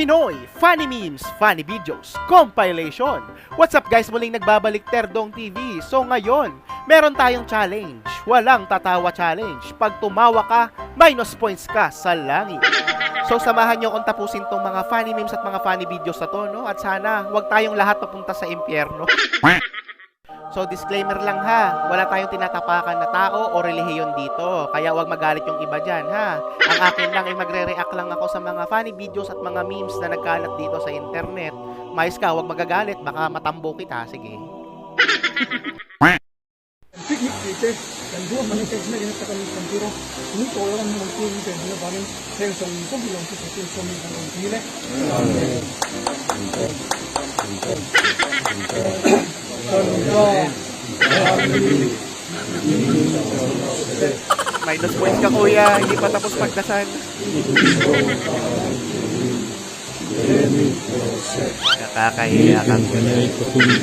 Pinoy Funny Memes, Funny Videos, Compilation. What's up guys? Muling nagbabalik Terdong TV. So ngayon, meron tayong challenge. Walang tatawa challenge. Pag tumawa ka, minus points ka sa langit. So samahan nyo akong tapusin tong mga funny memes at mga funny videos na to, no? At sana, wag tayong lahat papunta sa impyerno. So disclaimer lang ha, wala tayong tinatapakan na tao o relihiyon dito. Kaya wag magalit yung iba dyan ha. Ang akin lang ay magre-react lang ako sa mga funny videos at mga memes na nagkalat dito sa internet. Mais ka, wag magagalit, baka matambo kita. Sige. Minus points ka kuya, hindi pa tapos magdasal. Nakakahiya ka kuya.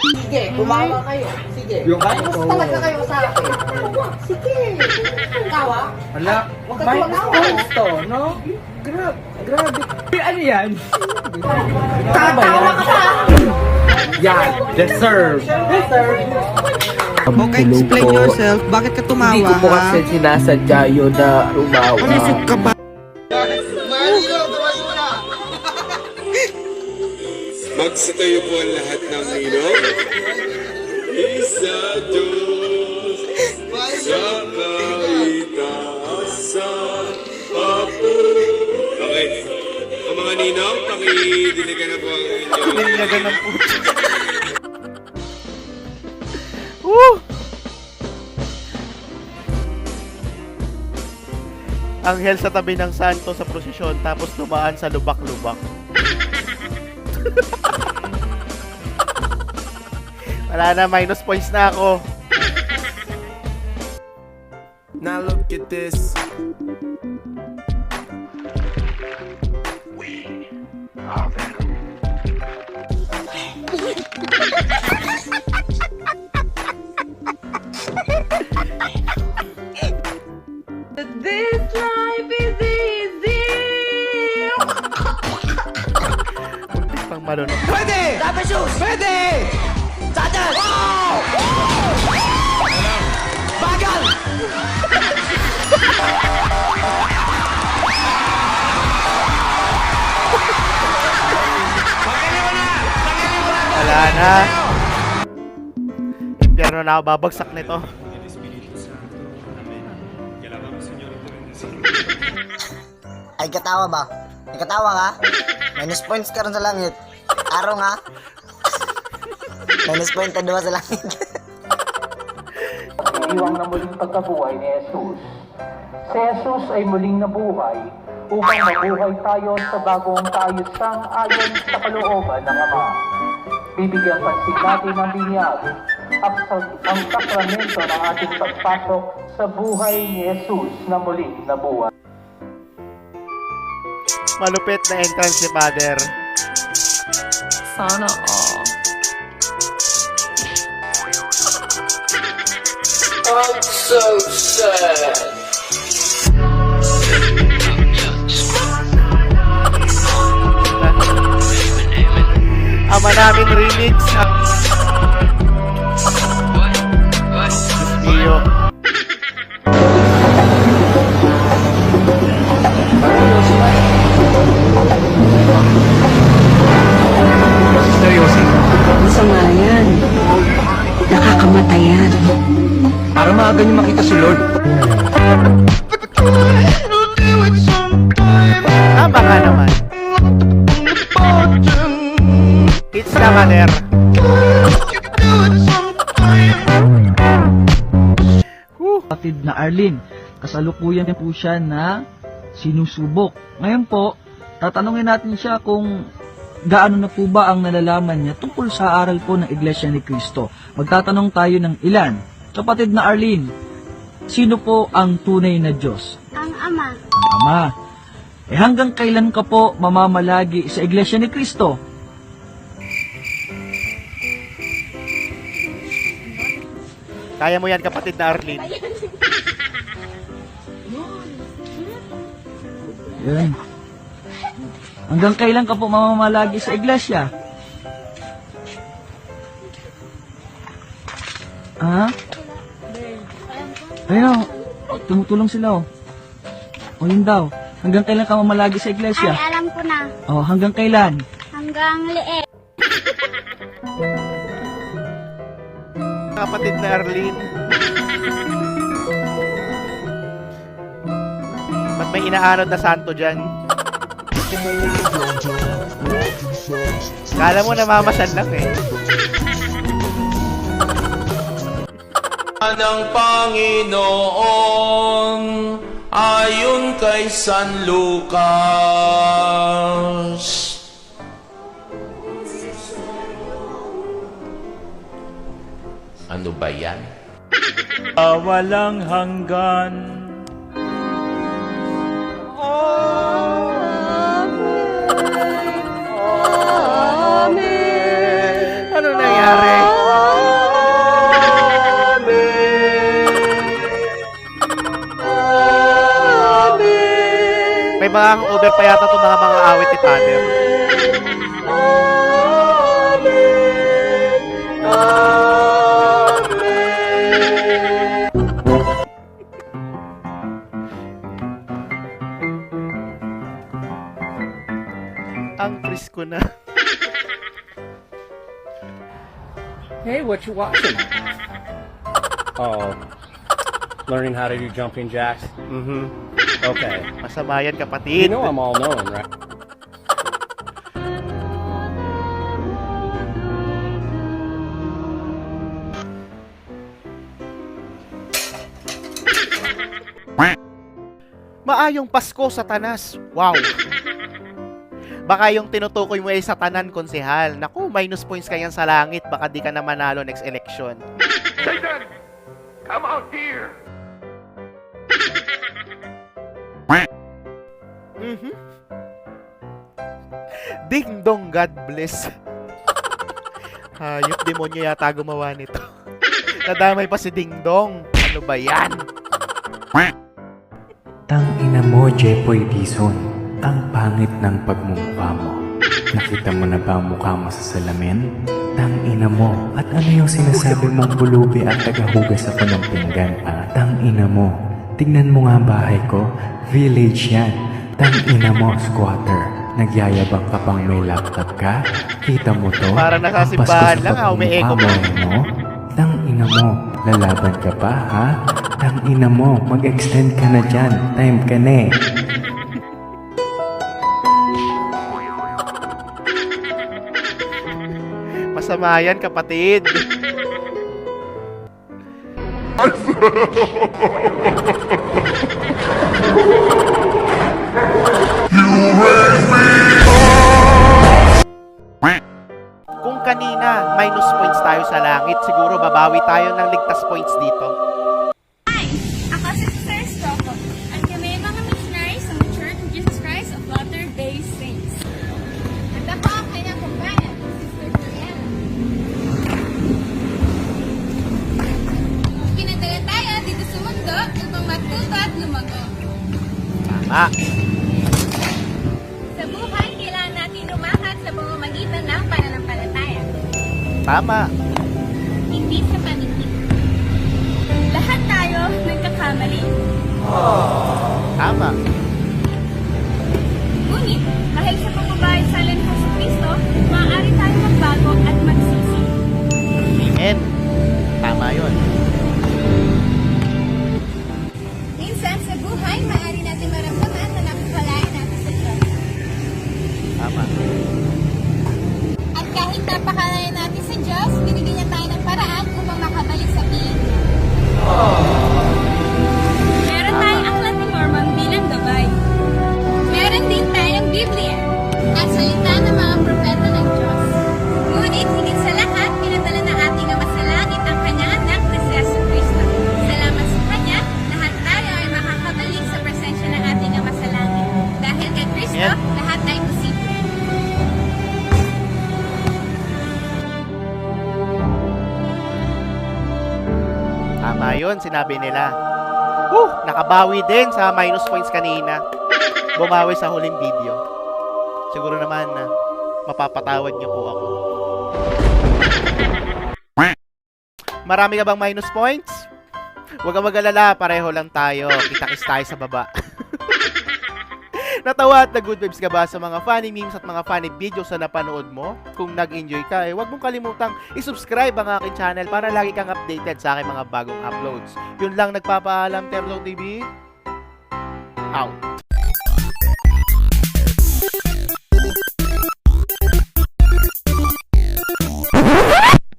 Sige, tumawa kayo. Sige. Minus talaga kayo sa akin. Sige. Tawa? Huwag ka tumawa. to, no? Grab, grabe. Ano yan? Tatawa ka pa. Yan, deserve. Okay, explain yourself. Bakit ka tumawa, Hindi ko po kasi sinasadya yun na rumawa. Panisip ka ba? Magsitayo po ang lahat ng ninong. Isa, dos, sa Ang mga ninong, pakidiligan na po ang inyong Ninyagan ng puto. Woo! Anghel sa tabi ng santo sa prosesyon tapos dumaan sa lubak-lubak. Wala na, minus points na ako. Now look at this. This life is easy. Muntik pang malunok. Pwede! Dapat shoes! Pwede! Satan! Bagal! Wala na. Impyerno na ako babagsak nito. Ay, katawa ba? Ay, katawa ka? Minus points ka rin sa langit. Araw nga. Minus point ka dua sa langit. Iwang na muling pagkabuhay ni Jesus. Si Jesus ay muling nabuhay upang mabuhay tayo sa bagong kaayusang ayon sa kalooban ng Ama. Bibigyan pansin natin ang binyag at sa- ang sakramento ng ating pagpasok sa buhay ni Jesus na muling nabuhay. Malupit na entrance ni Father. Sana all. Ama namin remix. Diyos Kasalukuyan din po siya na sinusubok. Ngayon po, tatanungin natin siya kung gaano na po ba ang nalalaman niya tungkol sa aral po ng Iglesia ni Cristo. Magtatanong tayo ng ilan. Kapatid na Arlene, sino po ang tunay na Diyos? Ang ama. Ang Ama. Eh hanggang kailan ka po mamamalagi sa Iglesia ni Cristo? Kaya mo yan kapatid na Arlene. Yun. Hanggang kailan ka po mamamalagi sa iglesia? Ha? Ayun, oh. tumutulong sila, oh. O yun daw. Hanggang kailan ka mamalagi sa iglesia? Ay, alam ko na. Oh, hanggang kailan? Hanggang liit. Kapatid na Arlene. may inaanod na santo dyan? Kala mo namamasan lang eh. ng Panginoon ayon kay San Lucas. Ano ba yan? walang hanggan. May mga over pa yata itong mga mga awit ni Father. Ang presko na. Hey, what you watching? Oh, learning how to do jumping jacks. Mhm. Okay, Masama yan you kapatid. know I'm all knowing, right? Maayong Pasko, Satanas. Wow. Baka yung tinutukoy mo ay Satanan, konsehal. Naku, minus points ka yan sa langit. Baka di ka na manalo next election. Satan! Come out here! Mhm. Ding dong, God bless. Hayop demonyo yata gumawa nito. Nadamay pa si Ding Dong. Ano ba yan? Tang ina mo, Jepoy Dizon. Ang pangit ng pagmumukha mo. Nakita mo na ba ang mukha mo sa salamin? Tang ina mo. At ano yung sinasabi mong bulubi at tagahugas ako ng pinggan pa? Tang ina mo. Tignan mo nga ang bahay ko. Village yan. Tang ina mo, squatter. Nagyayabang ka pang may laptop ka? Kita mo to? Parang nasa Ang pasto simbahan sa lang, ah. Umi-echo pagmumukha pa. mo, no? Tang ina mo, lalaban ka pa, ha? Tang ina mo, mag-extend ka na dyan. Time ka na eh. Masama yan, kapatid. babawi tayo ng ligtas points dito. Ako si Sister Estrofo. At kami ay mga missionaries sa Church of Jesus Christ of Latter-day Saints. At ako ang kanyang kumbayan, Sister Juliana. Pinadala tayo dito sa mundo upang matuto at lumago. Tama. Sa buhay, kailangan natin lumakad sa pamamagitan ng pananampalataya. Tama. Tama. Sinabi nila. Whew, nakabawi din sa minus points kanina. bumawi sa huling video. Siguro naman na mapapatawad niyo po ako. Marami ka bang minus points? Huwag kang mag-alala, pareho lang tayo. Kita-kits tayo sa baba. Natawa at nag-good vibes ka ba sa mga funny memes at mga funny videos na napanood mo? Kung nag-enjoy ka, eh, huwag mong kalimutang i-subscribe ang aking channel para lagi kang updated sa aking mga bagong uploads. Yun lang nagpapaalam, Terlo TV. Out.